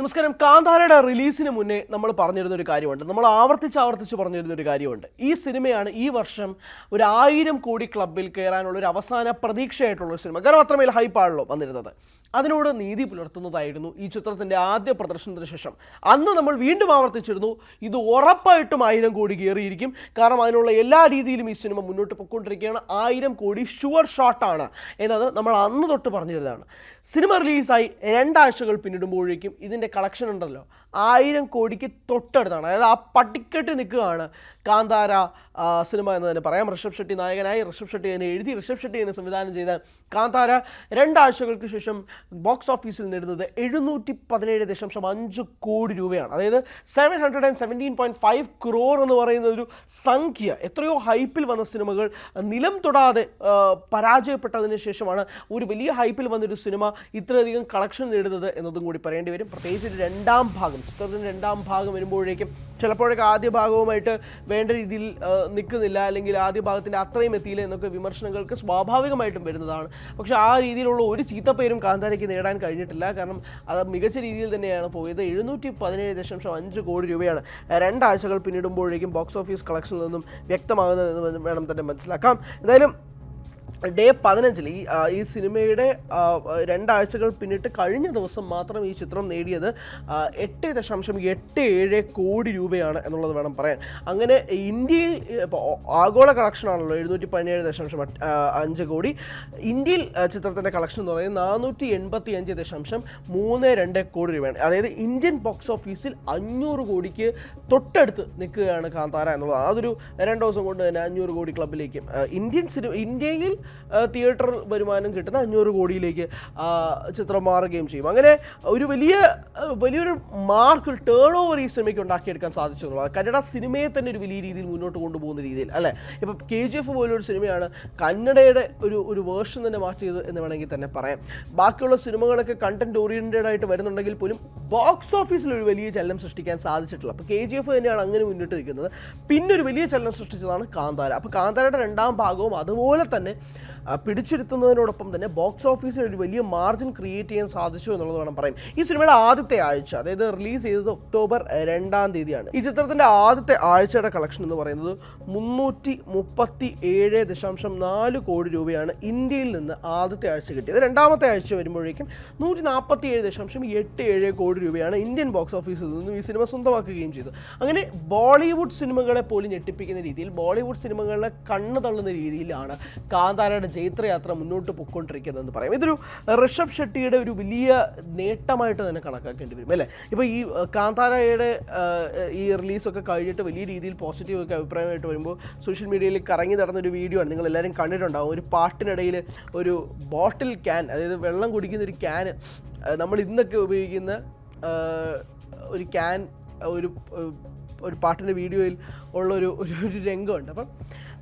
നമസ്കാരം. കാന്താരയുടെ റിലീസിന് മുന്നേ നമ്മൾ പറഞ്ഞിരുന്ന ഒരു കാര്യമുണ്ട്. നമ്മൾ ആവർത്തിച്ച് ആവർത്തിച്ച് പറഞ്ഞിരുന്ന ഒരു കാര്യമുണ്ട്. ഈ സിനിമയാണ് ഈ വർഷം ഒരു ആയിരം കോടി ക്ലബിൽ കയറാനുള്ള ഒരു അവസാന പ്രതീക്ഷയായിട്ടുള്ള സിനിമ. കാരണം അത്രമേൽ ഹൈപ്പാണല്ലോ വന്നിരുന്നത്. അതിനോട് നീതി പുലർത്തുന്നതായിരുന്നു ഈ ചിത്രത്തിന്റെ ആദ്യ പ്രദർശനത്തിന് ശേഷം. അന്ന് നമ്മൾ വീണ്ടും ആവർത്തിച്ചിരുന്നു ഇത് ഉറപ്പായിട്ടും ആയിരം കോടി കയറിയിരിക്കും. കാരണം അതിനുള്ള എല്ലാ രീതിയിലും ഈ സിനിമ മുന്നോട്ട് പൊയ്ക്കൊണ്ടിരിക്കുകയാണ്. ആയിരം കോടി ഷുവർ ഷോട്ടാണ് എന്നത് നമ്മൾ അന്ന് തൊട്ട് പറഞ്ഞിരുന്നതാണ്. സിനിമ റിലീസായി രണ്ടാഴ്ചകൾ പിന്നിടുമ്പോഴേക്കും ഇതിന്റെ കളക്ഷൻ ഉണ്ടല്ലോ ആയിരം കോടിക്ക് തൊട്ടടുത്താണ്. അതായത് ആ പട്ടിക്കെട്ട് നിൽക്കുകയാണ് കാന്താര സിനിമ എന്ന് തന്നെ പറയാം. ഋഷഭ് ഷെട്ടി നായകനായി ഋഷഭ് ഷെട്ടി അതിനെ എഴുതി ഋഷഭ് ഷെട്ടി അതിനെ സംവിധാനം ചെയ്ത കാന്താര രണ്ടാഴ്ചകൾക്ക് ശേഷം ബോക്സ് ഓഫീസിൽ നേടുന്നത് എഴുന്നൂറ്റി പതിനേഴ് ദശാംശം അഞ്ച് കോടി രൂപയാണ്. അതായത് seven hundred and seventeen point five crore എന്ന് പറയുന്ന ഒരു സംഖ്യ. എത്രയോ ഹൈപ്പിൽ വന്ന സിനിമകൾ നിലം തൊടാതെ പരാജയപ്പെട്ടതിന് ശേഷമാണ് ഒരു വലിയ ഹൈപ്പിൽ വന്നൊരു സിനിമ ഇത്രയധികം കളക്ഷൻ നേടുന്നത് എന്നതും കൂടി പറയേണ്ടി വരും. പ്രത്യേകിച്ച് രണ്ടാം ഭാഗം. ചിത്രത്തിന്റെ രണ്ടാം ഭാഗം വരുമ്പോഴേക്കും ചിലപ്പോഴൊക്കെ ആദ്യ ഭാഗവുമായിട്ട് വേണ്ട രീതിയിൽ നിൽക്കുന്നില്ല. അല്ലെങ്കിൽ ആദ്യ ഭാഗത്തിന്റെ അത്രയും എത്തിയില്ല എന്നൊക്കെ വിമർശനങ്ങൾക്ക് സ്വാഭാവികമായിട്ടും വരുന്നതാണ്. പക്ഷേ ആ രീതിയിലുള്ള ഒരു ചീത്തപ്പേരും കാന്താരയ്ക്ക് നേടാൻ കഴിഞ്ഞിട്ടില്ല. കാരണം അത് മികച്ച രീതിയിൽ തന്നെയാണ് പോയത്. എഴുന്നൂറ്റി പതിനേഴ് ദശാംശം അഞ്ച് കോടി രൂപയാണ് രണ്ടാഴ്ചകൾ പിന്നിടുമ്പോഴേക്കും ബോക്സ് ഓഫീസ് കളക്ഷനിൽ നിന്നും വ്യക്തമാകുന്നതെന്ന് വേണം തന്നെ മനസ്സിലാക്കാം. എന്തായാലും ഡേ പതിനഞ്ചിൽ ഈ ഈ സിനിമയുടെ രണ്ടാഴ്ചകൾ പിന്നിട്ട് കഴിഞ്ഞ ദിവസം മാത്രം ഈ ചിത്രം നേടിയത് എട്ട് ദശാംശം എട്ട് ഏഴ് കോടി രൂപയാണ് എന്നുള്ളത് വേണം പറയാൻ. അങ്ങനെ ഇന്ത്യയിൽ ഇപ്പോൾ ആഗോള കളക്ഷനാണല്ലോ എഴുന്നൂറ്റി പതിനേഴ് ദശാംശം അഞ്ച് കോടി. ഇന്ത്യയിൽ ചിത്രത്തിന്റെ കളക്ഷൻ എന്ന് പറയുന്നത് നാനൂറ്റി എൺപത്തി അഞ്ച് ദശാംശം മൂന്ന് രണ്ട് കോടി രൂപയാണ്. അതായത് ഇന്ത്യൻ ബോക്സ് ഓഫീസിൽ അഞ്ഞൂറ് കോടിക്ക് തൊട്ടടുത്ത് നിൽക്കുകയാണ് കാന്താര എന്നുള്ളത്. അതൊരു രണ്ട് ദിവസം കൊണ്ട് തന്നെ അഞ്ഞൂറ് കോടി ക്ലബിലേക്ക് ഇന്ത്യൻ സിനിമ ഇന്ത്യയിൽ തിയേറ്റർ വരുമാനം കിട്ടുന്ന അഞ്ഞൂറ് കോടിയിലേക്ക് ചിത്രം മാറുകയും ചെയ്യും. അങ്ങനെ ഒരു വലിയ വലിയൊരു മാർക്ക് ടേൺ ഓവർ ഈ സിനിമയ്ക്ക് ഉണ്ടാക്കിയെടുക്കാൻ സാധിച്ചു എന്നുള്ളത് കന്നഡ സിനിമയെ തന്നെ ഒരു വലിയ രീതിയിൽ മുന്നോട്ട് കൊണ്ടുപോകുന്ന രീതിയിൽ അല്ലേ? ഇപ്പം കെ ജി എഫ് പോലൊരു സിനിമയാണ് കന്നഡയുടെ ഒരു ഒരു വേർഷൻ തന്നെ മാറ്റിയത് എന്ന് വേണമെങ്കിൽ തന്നെ പറയാം. ബാക്കിയുള്ള സിനിമകളൊക്കെ കണ്ടന്റ് ഓറിയന്റഡ് ആയിട്ട് വരുന്നുണ്ടെങ്കിൽ പോലും ബോക്സ് ഓഫീസിൽ ഒരു വലിയ ചലനം സൃഷ്ടിക്കാൻ സാധിച്ചിട്ടില്ല. അപ്പോൾ കെ ജി എഫ് തന്നെയാണ് അങ്ങനെ മുന്നിട്ട് നിൽക്കുന്നത്. പിന്നെ ഒരു വലിയ ചലനം സൃഷ്ടിച്ചതാണ് കാന്താര. അപ്പോൾ കാന്താരയുടെ രണ്ടാം ഭാഗവും അതുപോലെ തന്നെ പിടിച്ചിരുത്തുന്നതിനോടൊപ്പം തന്നെ ബോക്സ് ഓഫീസിൽ ഒരു വലിയ മാർജിൻ ക്രിയേറ്റ് ചെയ്യാൻ സാധിച്ചു എന്നുള്ളത് വേണം പറയും ഈ സിനിമയുടെ ആദ്യത്തെ ആഴ്ച അതായത് റിലീസ് ചെയ്തത് ഒക്ടോബർ രണ്ടാം തീയതിയാണ്. ഈ ചിത്രത്തിന്റെ ആദ്യത്തെ ആഴ്ചയുടെ കളക്ഷൻ എന്ന് പറയുന്നത് മുന്നൂറ്റി മുപ്പത്തി ഏഴ് ദശാംശം നാല് കോടി രൂപയാണ് ഇന്ത്യയിൽ നിന്ന് ആദ്യത്തെ ആഴ്ച കിട്ടിയത്. രണ്ടാമത്തെ ആഴ്ച വരുമ്പോഴേക്കും നൂറ്റി നാൽപ്പത്തി ഏഴ് ദശാംശം എട്ട് ഏഴ് കോടി രൂപയാണ് ഇന്ത്യൻ ബോക്സ് ഓഫീസിൽ നിന്നും ഈ സിനിമ സ്വന്തമാക്കുകയും ചെയ്തു അങ്ങനെ ബോളിവുഡ് സിനിമകളെ പോലും ഞെട്ടിപ്പിക്കുന്ന രീതിയിൽ ബോളിവുഡ് സിനിമകളെ കണ്ണു തള്ളുന്ന രീതിയിലാണ് കാന്താരയുടെ ജൈത്രയാത്ര മുന്നോട്ട് പൊയ്ക്കൊണ്ടിരിക്കുന്നതെന്ന് പറയാം. ഇതൊരു ഋഷഭ് ഷെട്ടിയുടെ ഒരു വലിയ നേട്ടമായിട്ട് തന്നെ കണക്കാക്കേണ്ടി വരും അല്ലേ? ഇപ്പോൾ ഈ കാന്താരയുടെ ഈ റിലീസൊക്കെ കഴിഞ്ഞിട്ട് വലിയ രീതിയിൽ പോസിറ്റീവ് ഒക്കെ അഭിപ്രായമായിട്ട് വരുമ്പോൾ സോഷ്യൽ മീഡിയയിൽ കറങ്ങി നടന്നൊരു വീഡിയോ ആണ്. നിങ്ങൾ എല്ലാവരും കണ്ടിട്ടുണ്ടാവും. ഒരു പാട്ടിനിടയിൽ ഒരു ബോട്ടിൽ ക്യാൻ അതായത് വെള്ളം കുടിക്കുന്ന ഒരു ക്യാൻ നമ്മൾ ഇന്നൊക്കെ ഉപയോഗിക്കുന്ന ഒരു ക്യാൻ ഒരു ഒരു പാട്ടിന്റെ വീഡിയോയിൽ ഉള്ള ഒരു ഒരു രംഗമുണ്ട്. അപ്പം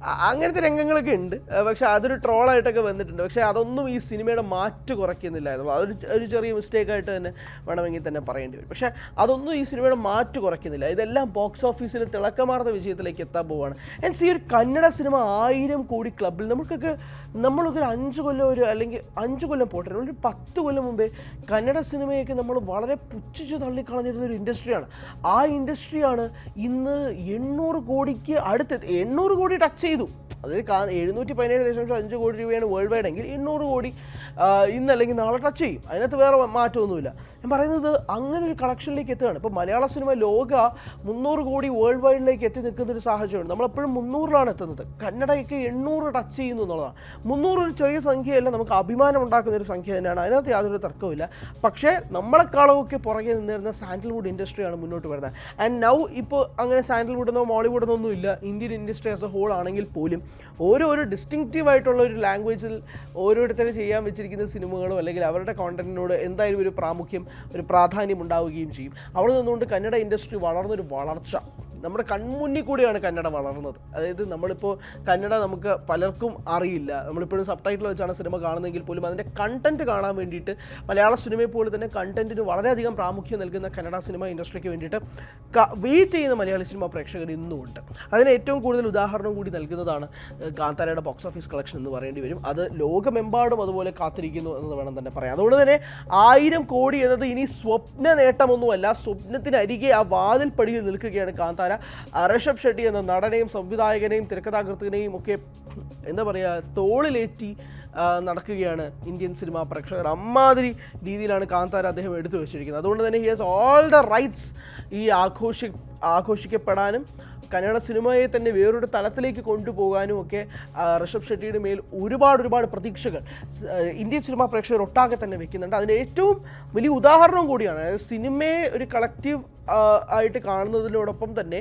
അങ്ങനത്തെ രംഗങ്ങളൊക്കെ ഉണ്ട്. പക്ഷേ അതൊരു ട്രോളായിട്ടൊക്കെ വന്നിട്ടുണ്ട്. പക്ഷേ അതൊന്നും ഈ സിനിമയുടെ മാറ്റ് കുറയ്ക്കുന്നില്ലായിരുന്നു അതൊരു ഒരു ചെറിയ മിസ്റ്റേക്കായിട്ട് തന്നെ വേണമെങ്കിൽ തന്നെ പറയേണ്ടി വരും. പക്ഷേ അതൊന്നും ഈ സിനിമയുടെ മാറ്റ് കുറയ്ക്കുന്നില്ല. ഇതെല്ലാം ബോക്സ് ഓഫീസിൽ തിളക്കമാർന്ന വിജയത്തിലേക്ക് എത്താൻ പോവുകയാണ് ആൻഡ് ഈ ഒരു കന്നഡ സിനിമ ആയിരം കോടി ക്ലബിൽ നമുക്കൊക്കെ നമ്മളൊക്കെ ഒരു അഞ്ച് കൊല്ലം ഒരു അല്ലെങ്കിൽ അഞ്ച് കൊല്ലം പോട്ടെ ഒരു പത്ത് കൊല്ലം മുമ്പേ കന്നഡ സിനിമയൊക്കെ നമ്മൾ വളരെ പുച്ഛിച്ച് തള്ളിക്കളഞ്ഞിരുന്ന ഒരു ഇൻഡസ്ട്രിയാണ്. ആ ഇൻഡസ്ട്രിയാണ് ഇന്ന് എണ്ണൂറ് കോടിക്ക് അടുത്ത് എണ്ണൂറ് കോടി ടച്ച് ചെയ്തു അതായത് എഴുന്നൂറ്റി പതിനേഴ് ദശാംശം അഞ്ച് കോടി രൂപയാണ് വേൾഡ് വൈഡ് എങ്കിൽ എണ്ണൂറ് കോടി ഇന്നല്ലെങ്കിൽ നാളെ ടച്ച് ചെയ്യും. അതിനകത്ത് വേറെ മാറ്റമൊന്നുമില്ല. ഞാൻ പറയുന്നത് അങ്ങനെ ഒരു കളക്ഷനിലേക്ക് എത്തുകയാണ്. ഇപ്പോൾ മലയാള സിനിമ ലോക മുന്നൂറ് കോടി വേൾഡ് വൈഡിലേക്ക് എത്തി നിൽക്കുന്ന ഒരു സാഹചര്യമാണ് നമ്മളെപ്പോഴും മുന്നൂറിലാണ് എത്തുന്നത്. കന്നഡയൊക്കെ എണ്ണൂറ് ടച്ച് ചെയ്യുന്നു എന്നുള്ളതാണ്. മുന്നൂറ് ഒരു ചെറിയ സംഖ്യയല്ല നമുക്ക് അഭിമാനം ഉണ്ടാക്കുന്ന ഒരു സംഖ്യ തന്നെയാണ്. അതിനകത്ത് യാതൊരു തർക്കവുമില്ല. പക്ഷേ നമ്മളെക്കാളൊക്കെ പുറകെ നിന്നിരുന്ന സാൻഡൽവുഡ് ഇൻഡസ്ട്രിയാണ് മുന്നോട്ട് വരുന്നത്. ആൻഡ് നൗ ഇപ്പോൾ അങ്ങനെ സാൻഡൽവുഡെന്നോ മോളിവുഡെന്നോ മോളിവുഡ് ഒന്നും ഇല്ല Indian industry as a whole ആണെങ്കിൽ പോലും ഓരോ ഒരു ഡിസ്റ്റിങ്റ്റീവ് ആയിട്ടുള്ള ഒരു ലാംഗ്വേജിൽ ഓരോരുത്തരും ചെയ്യാൻ വെച്ചിരിക്കുന്ന സിനിമകളും അല്ലെങ്കിൽ അവരുടെ കോണ്ടന്റിനോട് എന്തായാലും ഒരു പ്രാമുഖ്യം ഒരു പ്രാധാന്യം ഉണ്ടാവുകയും ചെയ്യും. അവിടെ നിന്നുകൊണ്ട് കന്നഡ ഇൻഡസ്ട്രി വളർന്നൊരു വളർച്ച. നമ്മുടെ കൺമുന്നിൽ കൂടിയാണ് കന്നഡ വളർന്നത്. അതായത് നമ്മളിപ്പോൾ കന്നഡ നമുക്ക് പലർക്കും അറിയില്ല. നമ്മളിപ്പോഴും സബ് ടൈറ്റിൽ വെച്ചാണ് സിനിമ കാണുന്നതെങ്കിൽ പോലും അതിന്റെ കണ്ടന്റ് കാണാൻ വേണ്ടിയിട്ട് മലയാള സിനിമയെ പോലെ തന്നെ കണ്ടന്റിന് വളരെയധികം പ്രാമുഖ്യം നൽകുന്ന കന്നഡ സിനിമ ഇൻഡസ്ട്രിക്ക് വേണ്ടിയിട്ട് വെയിറ്റ് ചെയ്യുന്ന മലയാളി സിനിമ പ്രേക്ഷകർ ഇന്നും ഉണ്ട്. അതിന് ഏറ്റവും കൂടുതൽ ഉദാഹരണം കൂടി നൽകുന്നതാണ് കാന്താരയുടെ ബോക്സ് ഓഫീസ് കളക്ഷൻ എന്ന് പറയേണ്ടി വരും. അത് ലോകമെമ്പാടും അതുപോലെ കാത്തിരിക്കുന്നു എന്ന് വേണം തന്നെ പറയാം. അതുകൊണ്ട് തന്നെ ആയിരം കോടി എന്നത് ഇനി സ്വപ്ന നേട്ടമൊന്നുമല്ല. സ്വപ്നത്തിനരികെ ആ വാതിൽ പടിയിൽ നിൽക്കുകയാണ് കാന്താര. ഋഷഭ് ഷെട്ടി എന്ന നടനെയും സംവിധായകനെയും തിരക്കഥാകൃത്തിനെയും ഒക്കെ എന്താ പറയുക തോളിലേറ്റി നടക്കുകയാണ് ഇന്ത്യൻ സിനിമാ പ്രേക്ഷകർ. അമ്മാതിരി രീതിയിലാണ് കാന്താര അദ്ദേഹം എടുത്തു വെച്ചിരിക്കുന്നത്. അതുകൊണ്ട് തന്നെ he has all the rights ഈ ആഘോഷി ആഘോഷിക്കപ്പെടാനും കന്നഡ സിനിമയെ തന്നെ വേറൊരു തലത്തിലേക്ക് കൊണ്ടുപോകാനും ഒക്കെ ഋഷഭ് ഷെട്ടിയുടെ മേൽ ഒരുപാട് ഒരുപാട് പ്രതീക്ഷകൾ ഇന്ത്യൻ സിനിമാ പ്രേക്ഷകർ ഒട്ടാകെ തന്നെ വെക്കുന്നുണ്ട്. അതിന് ഏറ്റവും വലിയ ഉദാഹരണവും കൂടിയാണ് അതായത് സിനിമയെ ഒരു കളക്റ്റീവ് ആയിട്ട് കാണുന്നതിനോടൊപ്പം തന്നെ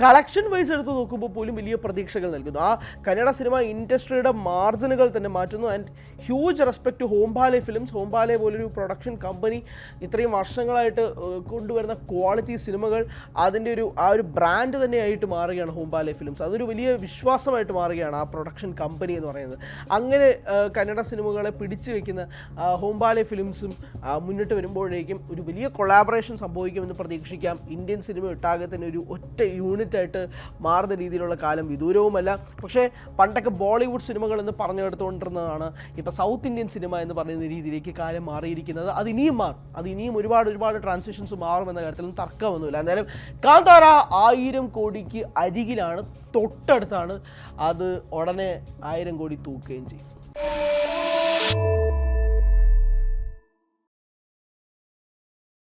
കളക്ഷൻ വൈസ് എടുത്ത് നോക്കുമ്പോൾ പോലും വലിയ പ്രതീക്ഷകൾ നൽകുന്നു. ആ കന്നഡ സിനിമ ഇൻഡസ്ട്രിയുടെ മാർജിനുകൾ തന്നെ മാറ്റുന്നു. And huge respect to Hombale films Hombale പോലൊരു പ്രൊഡക്ഷൻ കമ്പനി ഇത്രയും വർഷങ്ങളായിട്ട് കൊണ്ടുവരുന്ന ക്വാളിറ്റി സിനിമകൾ അതിന്റെ ഒരു ആ ഒരു ബ്രാൻഡ് തന്നെയായിട്ട് മാറുകയാണ് ഹോംബാലെ ഫിലിംസ് അതൊരു വലിയ വിശ്വാസമായിട്ട് മാറുകയാണ് ആ പ്രൊഡക്ഷൻ കമ്പനി എന്ന് പറയുന്നത്. അങ്ങനെ കന്നഡ സിനിമകളെ പിടിച്ചു വയ്ക്കുന്ന ഹോംബാലെ ഫിലിംസും മുന്നിട്ട് വരുമ്പോഴേക്കും ഒരു വലിയ കൊളാബറേഷൻ സംഭവിക്കുമെന്ന് പ്രതീക്ഷിക്കാം. ഇന്ത്യൻ സിനിമ ഒട്ടാകെ തന്നെ ഒരു ഒറ്റ യൂണിറ്റ് ആയിട്ട് മാറുന്ന രീതിയിലുള്ള കാലം വിദൂരവുമല്ല. പക്ഷേ പണ്ടൊക്കെ ബോളിവുഡ് സിനിമകൾ എന്ന് പറഞ്ഞെടുത്തുകൊണ്ടിരുന്നതാണ് ഇപ്പോൾ സൗത്ത് ഇന്ത്യൻ സിനിമ എന്ന് പറയുന്ന രീതിയിലേക്ക് കാലം മാറിയിരിക്കുന്നത്. അത് ഇനിയും മാറും. അത് ഇനിയും ഒരുപാട് ഒരുപാട് ട്രാൻസിഷൻസ് മാറുമെന്ന കാര്യത്തിലും തർക്കമൊന്നുമില്ല. എന്തായാലും കാന്താര ആയിരം കോടിക്ക് അരികിലാണ് തൊട്ടടുത്താണ് അത് ഉടനെ ആയിരം കോടി തൂക്കുകയും ചെയ്യും.